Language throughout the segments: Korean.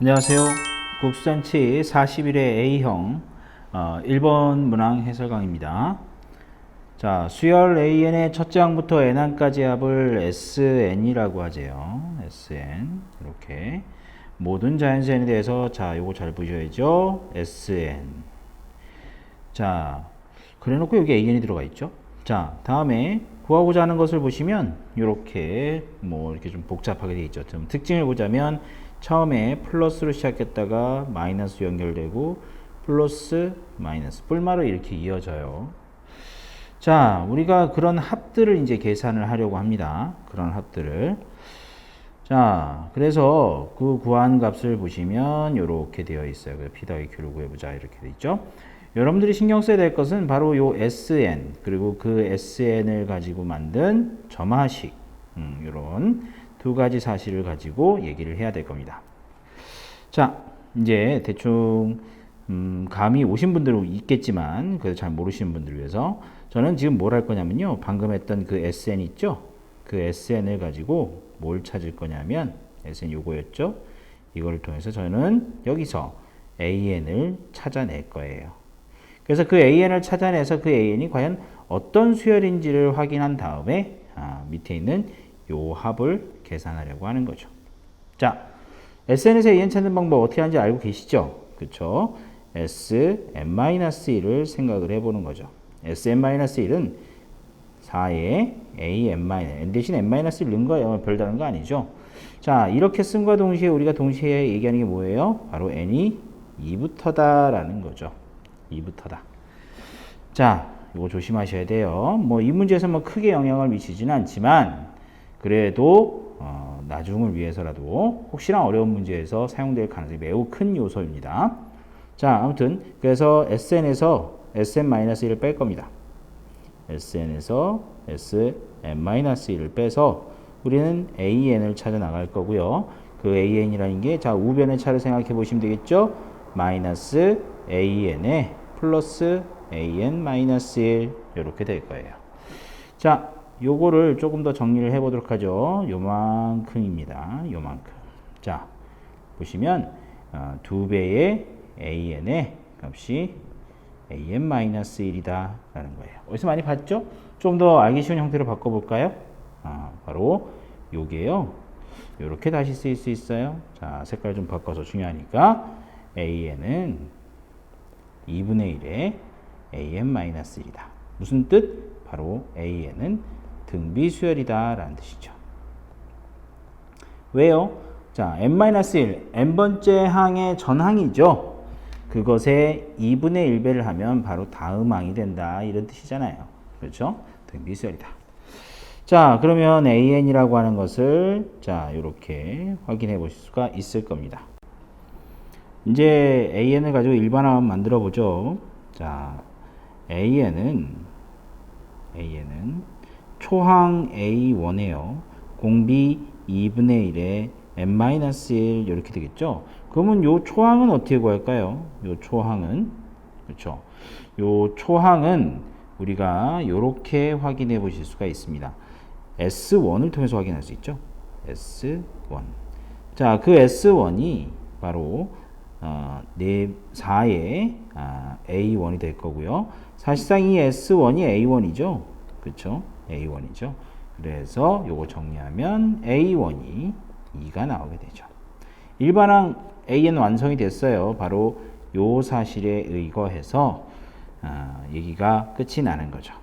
안녕하세요. 국수잔치 41회 A형 어, 1번 문항 해설 강입니다. 자, 수열 AN의 첫째 항부터 N항까지 합을 SN이라고 하재요. SN 이렇게 모든 자연수에 대해서 자, 요거 잘 보셔야죠. SN 자, 그래놓고 여기 AN이 들어가 있죠. 자, 다음에 구하고자 하는 것을 보시면 이렇게 뭐 이렇게 좀 복잡하게 되어 있죠. 좀 특징을 보자면 처음에 플러스로 시작했다가 마이너스 연결되고 플러스 마이너스 뿔마로 이렇게 이어져요. 자, 우리가 그런 합들을 이제 계산을 하려고 합니다. 그런 합들을. 자, 그래서 그 구한 값을 보시면 이렇게 되어 있어요. 그래서 P 더하기 Q를 구해보자 이렇게 돼 있죠. 여러분들이 신경 써야 될 것은 바로 요 SN 그리고 그 SN을 가지고 만든 점화식 음, 이런 두 가지 사실을 가지고 얘기를 해야 될 겁니다. 자, 이제 대충 음, 감이 오신 분들은 있겠지만 그래도 잘 모르시는 분들을 위해서 저는 지금 뭘 할 거냐면요. 방금 했던 그 SN 있죠? 그 SN을 가지고 뭘 찾을 거냐면 SN 요거였죠? 이거를 통해서 저는 여기서 AN을 찾아낼 거예요. 그래서 그 AN을 찾아내서 그 AN이 과연 어떤 수열인지를 확인한 다음에 아, 밑에 있는 요 합을 계산하려고 하는 거죠. 자, SN에서 AN 찾는 방법 어떻게 하는지 알고 계시죠? 그쵸? Sn-1을 생각을 해보는 거죠. Sn-1은 4에 AN- N 대신 N-1을 넣은 거예요. 별다른 거 아니죠? 자, 이렇게 쓴과 동시에 우리가 동시에 얘기하는 게 뭐예요? 바로 N이 2부터다라는 거죠. 2부터다. 자, 이거 조심하셔야 돼요. 뭐 이 문제에서 뭐 크게 영향을 미치지는 않지만 그래도 어, 나중을 위해서라도 혹시나 어려운 문제에서 사용될 가능성이 매우 큰 요소입니다. 자, 아무튼 그래서 SN에서 SN-1을 뺄 겁니다. SN에서 SN-1을 빼서 우리는 AN을 찾아 나갈 거고요. 그 AN이라는 게 자, 우변의 차를 생각해 보시면 되겠죠? 마이너스 AN에 플러스 AN 마이너스 1 이렇게 될 거예요. 자, 요거를 조금 더 정리를 해 보도록 하죠. 요만큼입니다. 요만큼. 자, 보시면 어, 두 배의 AN의 값이 AN-1이다 라는 거예요. 어디서 많이 봤죠? 좀 더 알기 쉬운 형태로 바꿔볼까요? 아, 바로 요게요. 요렇게 다시 쓰일 수 있어요. 자, 색깔 좀 바꿔서 중요하니까 AN은 2분의 1의 AN-1이다. 무슨 뜻? 바로 AN은 등비 수열이다 라는 뜻이죠. 왜요? 자, n-1, n번째 항의 전항이죠. 그것에 2분의 1배를 하면 바로 다음 항이 된다. 이런 뜻이잖아요. 그렇죠? 등비 수열이다. 자, 그러면 an이라고 하는 것을 자, 이렇게 확인해 보실 수가 있을 겁니다. 이제 an을 가지고 일반화만 만들어 보죠. 자, an은 an은 초항 a1에요. 공비 2분의 1에 n-1 이렇게 되겠죠. 그러면 요 초항은 어떻게 구할까요? 요 초항은 그렇죠. 요 초항은 우리가 이렇게 확인해 보실 수가 있습니다. S1을 통해서 확인할 수 있죠. S1. 자, 그 S1이 바로 어, 4의 아, A1이 될 거고요. 사실상 이 S1이 A1이죠. 그렇죠? A1이죠. 그래서 요거 정리하면 A1이 2가 나오게 되죠. 일반항 AN 완성이 됐어요. 바로 요 사실에 의거해서 아, 얘기가 끝이 나는 거죠.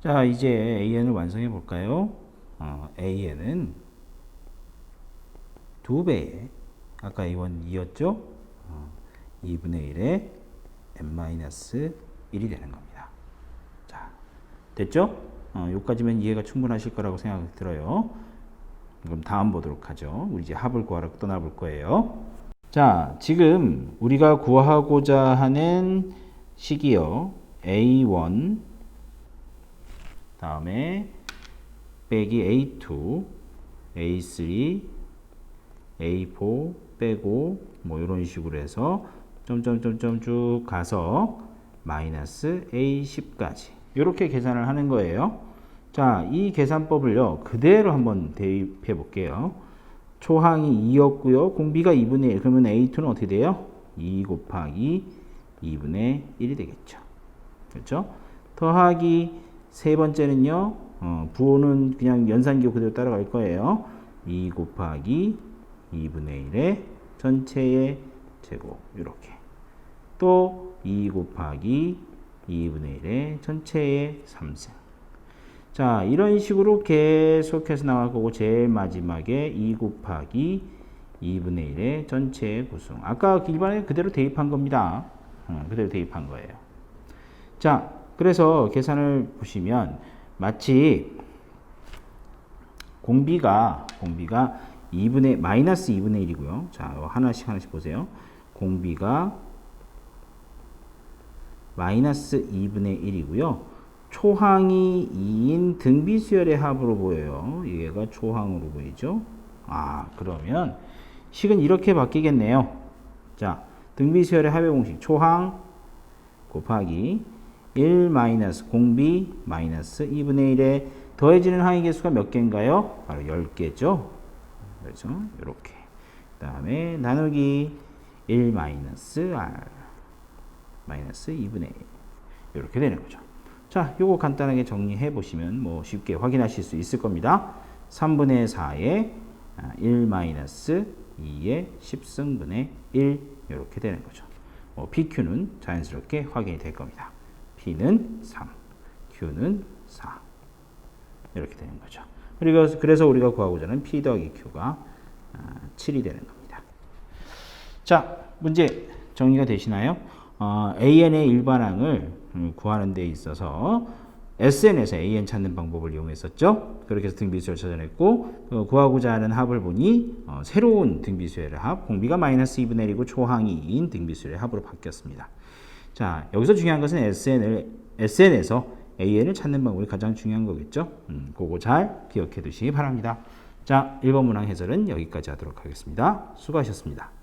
자, 이제 AN을 완성해 볼까요? 어, AN은 두 배의 아까 A1 2였죠? 어, 2분의 1에 n-1이 되는 겁니다. 자, 됐죠? 어, 여기까지면 이해가 충분하실 거라고 생각이 들어요. 그럼 다음 보도록 하죠. 우리 이제 합을 구하러 떠나볼 거예요. 자, 지금 우리가 구하고자 하는 식이요. A1 다음에 빼기 A2, A3, A4 빼고 뭐 이런 식으로 해서 점점점점 쭉 가서 마이너스 A10까지 이렇게 계산을 하는 거예요. 자, 이 계산법을요 그대로 한번 대입해 볼게요. 초항이 2였고요. 공비가 2분의 1. 그러면 A2는 어떻게 돼요? 2 곱하기 2분의 1이 되겠죠. 그렇죠? 더하기 세 번째는요. 어, 부호는 그냥 연산기호 그대로 따라갈 거예요. 2 곱하기 2분의 1의 전체의 제곱 이렇게 또 2 곱하기 2분의 1의 전체의 3승 자 이런 식으로 계속해서 나갈 거고 제일 마지막에 2 곱하기 2분의 1의 전체의 구승 아까 일반에 그대로 대입한 겁니다 어, 그대로 대입한 거예요 자 그래서 계산을 보시면 마치 공비가 공비가 2분의 마이너스 2분의 1이고요. 자, 하나씩 하나씩 보세요. 공비가 마이너스 2분의 1이고요. 초항이 2인 등비수열의 합으로 보여요. 얘가 초항으로 보이죠? 아, 그러면 식은 이렇게 바뀌겠네요. 자, 등비수열의 합의 공식 초항 곱하기 1 마이너스 공비 마이너스 2분의 1에 더해지는 항의 개수가 몇 개인가요? 바로 10개죠. 그렇죠? 이렇게. 그 다음에 나누기 1 마이너스 r 마이너스 2분의 1 이렇게 되는 거죠. 자, 요거 간단하게 정리해 보시면 뭐 쉽게 확인하실 수 있을 겁니다. 3분의 4에 1 마이너스 2의 10승분의 1 이렇게 되는 거죠. 뭐 PQ는 자연스럽게 확인이 될 겁니다. P는 3, Q는 4 이렇게 되는 거죠. 그리고 그래서 우리가 구하고자 하는 P 더하기 Q가 7이 되는 겁니다. 자, 문제 정리가 되시나요? 어, AN의 일반항을 음, 구하는 데 있어서 SN에서 AN 찾는 방법을 이용했었죠. 그렇게 해서 등비수를 찾아냈고 그 구하고자 하는 합을 보니 어, 새로운 등비수열의 합, 공비가 마이너스 2분의 1이고 초항이 2인 등비수열의 합으로 바뀌었습니다. 자, 여기서 중요한 것은 SN을 SN에서 AN을 찾는 방법이 가장 중요한 거겠죠. 음, 그거 잘 기억해 두시기 바랍니다. 자, 1번 문항 해설은 여기까지 하도록 하겠습니다. 수고하셨습니다.